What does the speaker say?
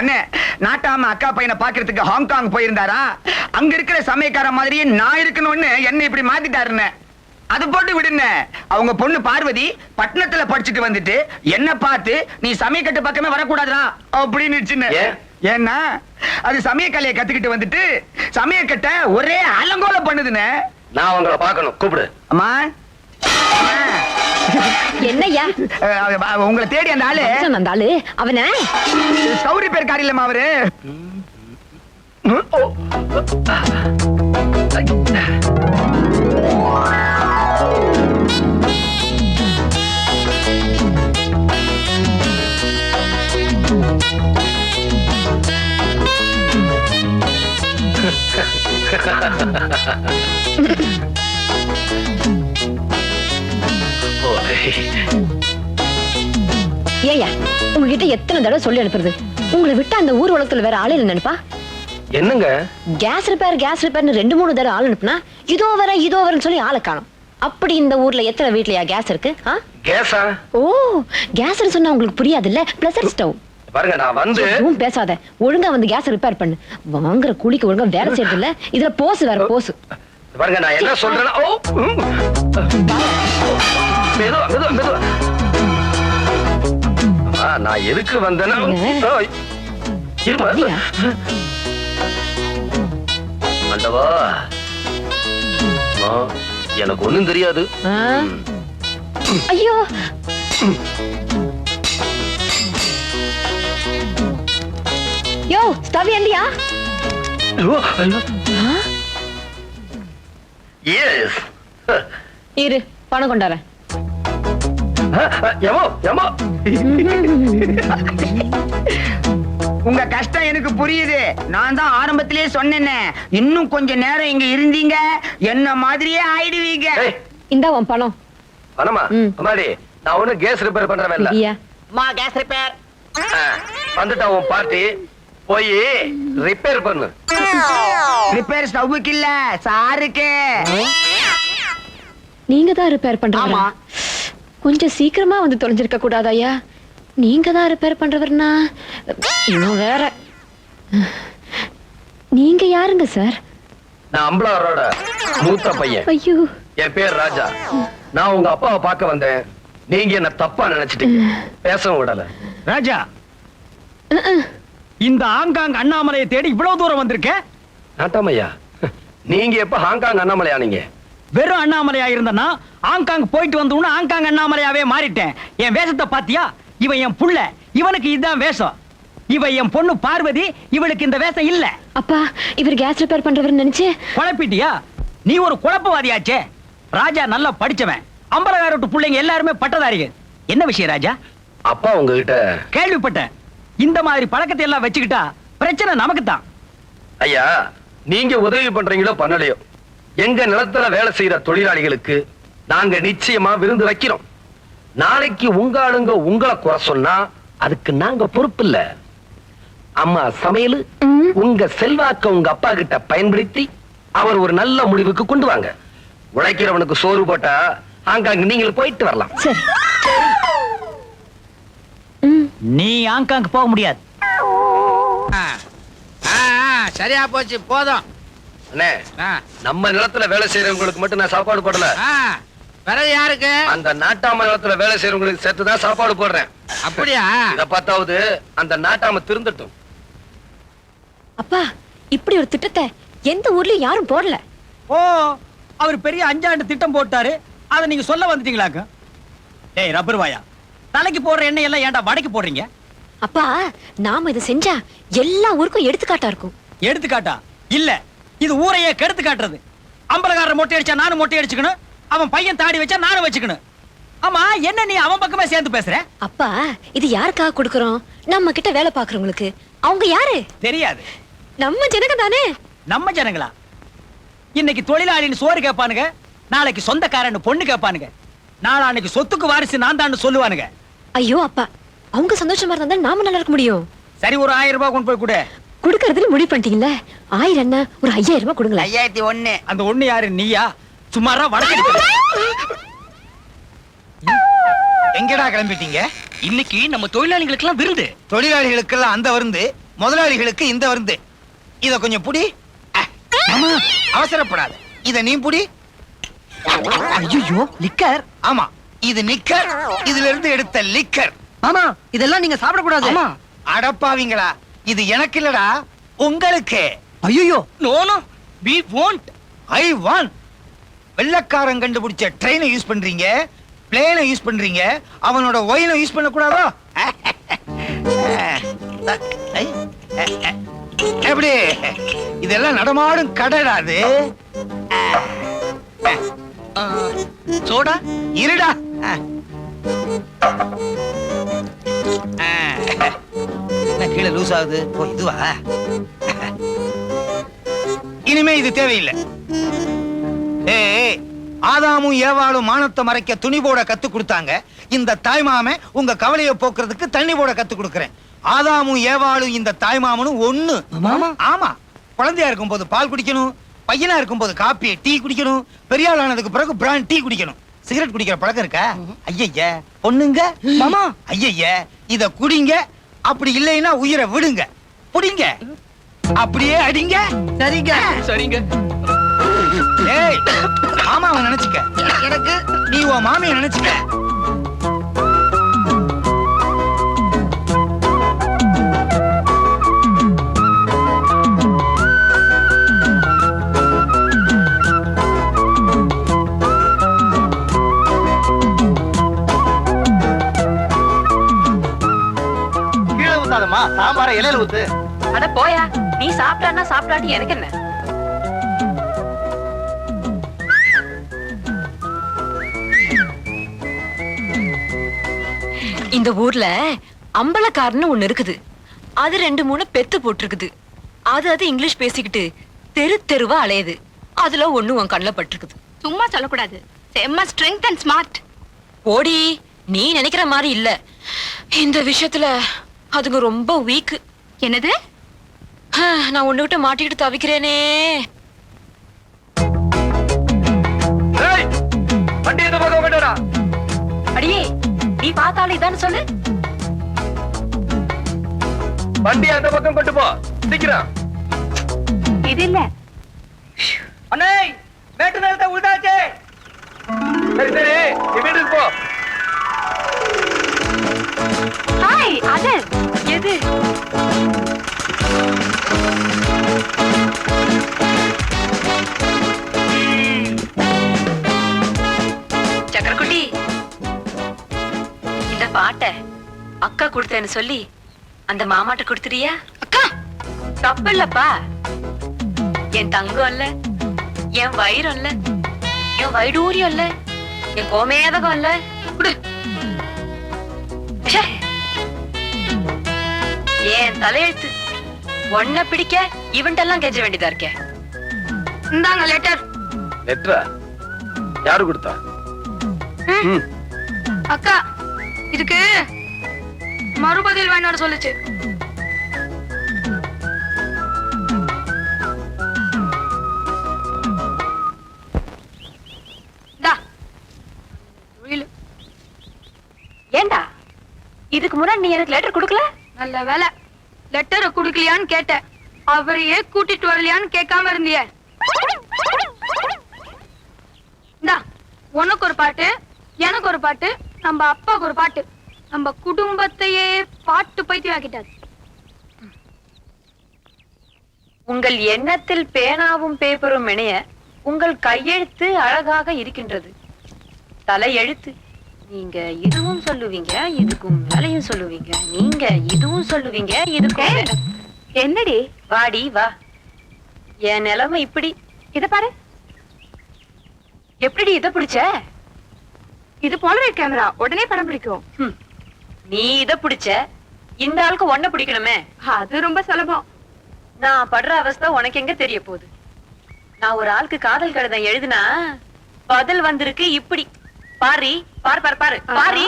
அண்ணே நாட்டாம அக்கா பையனை பாக்குறதுக்கு ஹாங்காங் போயிருந்தாரா? அங்க இருக்கிற சமயக்கார மாதிரியே நான் இருக்கணும்னு என்ன இப்படி மாத்திட்டாருன்னு அது போட்டு விடுன அவங்க பொண்ணு பார்வதி பட்டணத்துல படிச்சுட்டு வந்துட்டு என்ன பார்த்து நீ சமயக்கட்டு பக்கமே வரக்கூடாதுடா. அப்படின்னு ஏன்? ஏன்னா அது சமயக்கலையை கத்துக்கிட்டு வந்துட்டு சமயக்கட்டை ஒரே அலங்கோலம் பண்ணுதுன்னு நான் உங்களை பார்க்கணும். கூப்பிடு. அம்மா. அவ- உங்களை தேடி அந்த ஆளு. அந்த ஆளு? அவன? சௌரி பேர் காரி இல்லம்மா அவரு. ஓ, ஏய்யா உங்ககிட்ட எத்தனை தடவை சொல்லி அனுப்புறது? உங்களை விட்டு அந்த ஊர் உலகத்துல வேற ஆளு இல்லை நினைப்பா? என்னங்க? கேஸ் ரிப்பேர் கேஸ் ரிப்பேர்னு ரெண்டு மூணு தடவை ஆள் அனுப்புனா இதோ வர இதோ வரேன்னு சொல்லி ஆளை காணும். அப்படி இந்த ஊர்ல எத்தனை வீட்லயா கேஸ் இருக்கு? ஆ? கேஸா ஓ கேஸ் சொன்னா உங்களுக்கு புரியாதுல்ல? பிளஸர் ஸ்டவ் பாருங்க நான் வந்து எதுவும் பேசாத. ஒழுங்கா வந்து கேஸ் ரிப்பேர் பண்ணு. வாங்குற கூலிக்கு ஒழுங்கா வேலை செய்யறது இல்ல இதுல போசு வேற போசு பாருங்க நான் என்ன சொல்றேன்னா ஓ! ம். மெதுவா மெதுவா நான் எதுக்கு வந்தேன்னா எனக்கு ஒண்ணும் தெரியாது? ஐயோ. யோ ஸ்டவ் ஏண்டியா. Yes. இரு பணம் கொண்டாரேன் எமோ எமோ உங்க கஷ்டம் எனக்கு புரியுது. நான் தான் ஆரம்பத்திலேயே சொன்னேனே. இன்னும் கொஞ்ச நேரம் இங்க இருந்தீங்க. என்ன மாதிரியே ஆயிடுவீங்க. இந்தா உன் பணம். பணமா. அம்மாடி நான் ஒண்ணும் கேஸ் ரிப்பேர் பண்றவன் இல்ல. சரியா மா கேஸ் ரிப்பேர் வந்துட்டா உன் பார்ட்டி போய் ரிப்பேர் பண்ணு. ரிப்பேர் ஸ்டவ்வுக்கு இல்ல சாருக்கு. நீங்க தான் ரிப்பேர் ஆமா. கொஞ்சம் சீக்கிரமா வந்து தொலைஞ்சிருக்க கூடாதா ஐயா நீங்க தான் ரிப்பேர் பண்றவர்னா இன்னும் வேற. நீங்க யாருங்க சார் நான் அம்பலாரோட மூத்த பையன். ஐயோ. என் பேர் ராஜா. நான் உங்க அப்பாவை பார்க்க வந்தேன். நீங்க என்ன தப்பா நினைச்சிட்டீங்க. பேசவும் விடல. ராஜா. இந்த ஆங்காங் அண்ணாமலையை தேடி இவ்வளவு தூரம் வந்திருக்க? நாட்டாமையா நீங்க எப்ப ஹாங்காங் அண்ணாமலையா நீங்க? வெறும் அண்ணாமலையா இருந்தனா ஆங்காங் போயிட்டு வந்தோன்னு ஆங்காங் அண்ணாமலையாவே மாறிட்டேன். என் வேஷத்தை பாத்தியா? இவன் என் புள்ள. இவனுக்கு இதுதான் வேஷம். இவ என் பொண்ணு பார்வதி இவளுக்கு இந்த வேஷம் இல்ல. அப்பா இவர் கேஸ் ரிப்பேர் பண்றவர் நினைச்சு? குழப்பிட்டியா? நீ ஒரு குழப்பவாதியாச்சே. ராஜா நல்லா படிச்சவன். அம்பலகாரட்டு பிள்ளைங்க எல்லாருமே பட்டதாரிகள். என்ன விஷயம் ராஜா? அப்பா உங்ககிட்ட கேள்விப்பட்டேன். இந்த மாதிரி பழக்கத்தை எல்லாம் வச்சுக்கிட்டா பிரச்சனை நமக்கு தான் ஐயா நீங்க உதவி பண்றீங்களோ பண்ணலையோ? எங்க நிலத்துல வேலை செய்யற தொழிலாளிகளுக்கு நாங்க நிச்சயமா விருந்து வைக்கிறோம். நாளைக்கு உங்க ஆளுங்க உங்களை குறை சொன்னா அதுக்கு நாங்க பொறுப்பு இல்ல. அம்மா சமையல். உங்க செல்வாக்க உங்க அப்பா கிட்ட பயன்படுத்தி அவர் ஒரு நல்ல முடிவுக்கு கொண்டு வாங்க. உழைக்கிறவனுக்கு சோறு போட்டா ஆங்காங்க நீங்கள் போயிட்டு வரலாம். நீ ஆங்காங் போக முடியாது. ஆ, ஆ, சரியா போச்சு போதும். அண்ணே நம்ம நிலத்துல வேலை செய்யறவங்களுக்கு மட்டும் நான் சாப்பாடு போடல. பிறகு யாருக்கு? அந்த நாட்டாம நிலத்துல வேலை செய்யறவங்களுக்கு சேர்த்து தான் சாப்பாடு போடுறேன். அப்படியா? இத பார்த்தாவது அந்த நாட்டாம திருந்தட்டும். அப்பா இப்படி ஒரு திட்டத்தை எந்த ஊர்லயும் யாரும் போடல. ஓ அவர் பெரிய அஞ்சாண்டு திட்டம் போட்டாரு. அதை நீங்க சொல்ல வந்துட்டீங்களாக்கும் ஏய் ரப்பர் வாயா. தலைக்கு போடுற எண்ணெய் எல்லாம் ஏன்டா வடைக்கு போடுறீங்க? அப்பா நாம இதை செஞ்சா எல்லா ஊருக்கும் எடுத்துக்காட்டா இருக்கும். எடுத்துக்காட்டா? இல்ல. இது ஊரையே கெடுத்து காட்டுறது. அம்பலகாரர் மொட்டை அடிச்சா நானும் மொட்டை அடிச்சுக்கணும். அவன் பையன் தாடி வச்சா நானும் வச்சுக்கணும். ஆமா என்ன நீ அவன் பக்கமே சேர்ந்து பேசுற? அப்பா இது யாருக்காக கொடுக்கறோம்? நம்ம கிட்ட வேலை பாக்குறவங்களுக்கு அவங்க யாரு? தெரியாது. நம்ம ஜனங்க தானே? நம்ம ஜனங்களா? இன்னைக்கு தொழிலாளின்னு சோறு கேட்பானுங்க நாளைக்கு சொந்தக்காரன்னு பொண்ணு கேட்பானுங்க நாளான்னைக்கு சொத்துக்கு வாரிசு நான் தான் சொல்லுவானுங்க. ஐயோ அப்பா அவங்க சந்தோஷமா இருந்தா நாம நல்லா இருக்க முடியும். சரி ஒரு ஆயிரம் ரூபாய் கொண்டு போய் கொடு. கொடுக்கறதுல முடிவு பண்ணிட்டீங்கல்ல? ஆயிரம் என்ன ஒரு ஐயாயிரம் ரூபாய் கொடுங்களேன். ஐயாயிரத்தி ஒண்ணு. அந்த ஒண்ணு யாரு? நீயா? சும்மாரா வடக்கு எங்கடா கிளம்பிட்டீங்க? இன்னைக்கு நம்ம தொழிலாளிகளுக்கெல்லாம் விருந்து. தொழிலாளிகளுக்கெல்லாம் அந்த விருந்து முதலாளிகளுக்கு இந்த விருந்து. இத கொஞ்சம் புடி. அவசரப்படாத. இத நீ புடி. ஐயோ லிக்கர் ஆமா இது நிக்கர் இதுல இருந்து எடுத்த லிக்கர் மாமா இதெல்லாம் நீங்க சாப்பிடக்கூடாது. ஆமா அடப்பாவீங்களா? இது எனக்கு இல்லடா உங்களுக்கு. ஐயோ no no we won't. I want வெள்ளக்காரன் கண்டுபிடிச்ச ட்ரெயினை யூஸ் பண்றீங்க பிளேனை யூஸ் பண்றீங்க அவனோட ஒயினை யூஸ் பண்ண கூடாதோ எப்படி? இதெல்லாம் நடமாடும் கடடா அது. சோடா இருடா. என்ன கீழே லூஸ் ஆகுது. ஓ இதுவா? இனிமே இது தேவையில்லை. ஆதாமும் ஏவாளும் மானத்தை மறைக்க துணி போட கத்து கொடுத்தாங்க. இந்த தாய்மாமன் உங்க கவலையை போக்குறதுக்கு தண்ணி போட கத்து கொடுக்கறேன். ஆதாமும் ஏவாளும் இந்த தாய்மாமனும் ஒண்ணு. ஆமா? குழந்தையா இருக்கும்போது பால் குடிக்கணும். பையனா இருக்கும்போது காப்பி டீ குடிக்கணும். பெரிய ஆள் ஆனதுக்கு பிறகு பிராண்ட் டீ குடிக்கணும். சிகரெட் குடிக்கிற பழக்கம் இருக்கா? ஐயய்ய. பொண்ணுங்க. ஐயய்ய. இத குடிங்க. அப்படி இல்லைன்னா உயிரை விடுங்க. புடிங்க. அப்படியே அடிங்க. சரிங்க. சரிங்க. ஏய் மாமாவை நினைச்சுக்க. எனக்கு நீ உன் மாமியை நினைச்சுக்க. ஊத்து அட போயா நீ சாப்பிட்டான்னா சாப்பிடாட்டி எனக்கு என்ன? இந்த ஊர்ல அம்பலக்காரன்னு ஒண்ணு இருக்குது. அது ரெண்டு மூணு பெத்து போட்டிருக்குது. அது அது இங்கிலீஷ் பேசிக்கிட்டு தெரு தெருவா அலையுது. அதுல ஒண்ணு உன் கண்ணுல பட்டிருக்குது. சும்மா சொல்லக்கூடாது. செம்ம ஸ்ட்ரெங்க் அண்ட் ஸ்மார்ட் ஓடி நீ நினைக்கிற மாதிரி இல்ல. இந்த விஷயத்துல அதுங்க ரொம்ப வீக் என்னது? நான் ஒண்ணு விட்டு மாட்டிக்கிட்டு தவிக்கிறேனே. அடியே நீ பார்த்தாலும் இதான்னு சொல்லு. வண்டி அந்த பக்கம் கொண்டு போ சீக்கிரம். இது இல்ல. அண்ணே மேட்டு நேரத்தை உள்தாச்சே சரி சரி வீட்டுக்கு போ. கொடுத்தேன்னு சொல்லி? அந்த மாமாட்ட கொடுத்துறியா அக்கா! தப்பு இல்லப்பா என் தங்கம் இல்ல என் வயிறம் இல்ல என் வைடூரியம் இல்ல என் கோமேதகம் இல்ல குடு. என் தலையெழுத்து. ஒன்ன பிடிக்க இவன்ட்டெல்லாம் கெஞ்ச வேண்டியதா இருக்கே? இந்தாங்க லெட்டர் லெட்டரா யாரு கொடுத்தா? அக்கா இதுக்கு மறுபதில் வேணாட சொல்லுச்சு. ஏண்டா? இதுக்கு முன்னாடி நீ எனக்கு லெட்டர் கொடுக்கல? நல்ல வேலை லெட்டரை குடுக்கலையான்னு கேட்டேன் அவரையே கூட்டிட்டு வரலையான்னு கேட்காம இருந்தியே. உனக்கு ஒரு பாட்டு எனக்கு ஒரு பாட்டு நம்ம அப்பாவுக்கு ஒரு பாட்டு. நம்ம குடும்பத்தையே பாட்டு பைத்தியம் ஆக்கிட்டாரு உங்கள் எண்ணத்தில் பேனாவும் பேப்பரும் இணைய உங்கள் கையெழுத்து அழகாக இருக்கின்றது. தலையெழுத்து நீங்க இதுவும் சொல்லுவீங்க இதுக்கும் மேலையும் சொல்லுவீங்க நீங்க இதுவும் சொல்லுவீங்க இதுக்கும் என்னடி? வாடி வா. என் நிலைமை இப்படி. இத பாரு. எப்படி இத பிடிச்ச? இது போலவே கேமரா. உடனே படம் பிடிக்கும். நீ இத பிடிச்ச? இந்த ஆளுக்கு ஒன்ன பிடிக்கணுமே? அது ரொம்ப சுலபம். நான் படுற அவஸ்தை உனக்கு எங்க தெரிய போகுது? நான் ஒரு ஆளுக்கு காதல் கடிதம் எழுதுனா பதில் வந்திருக்கு இப்படி. பாரி பாரு பாரு பாரு பாரி.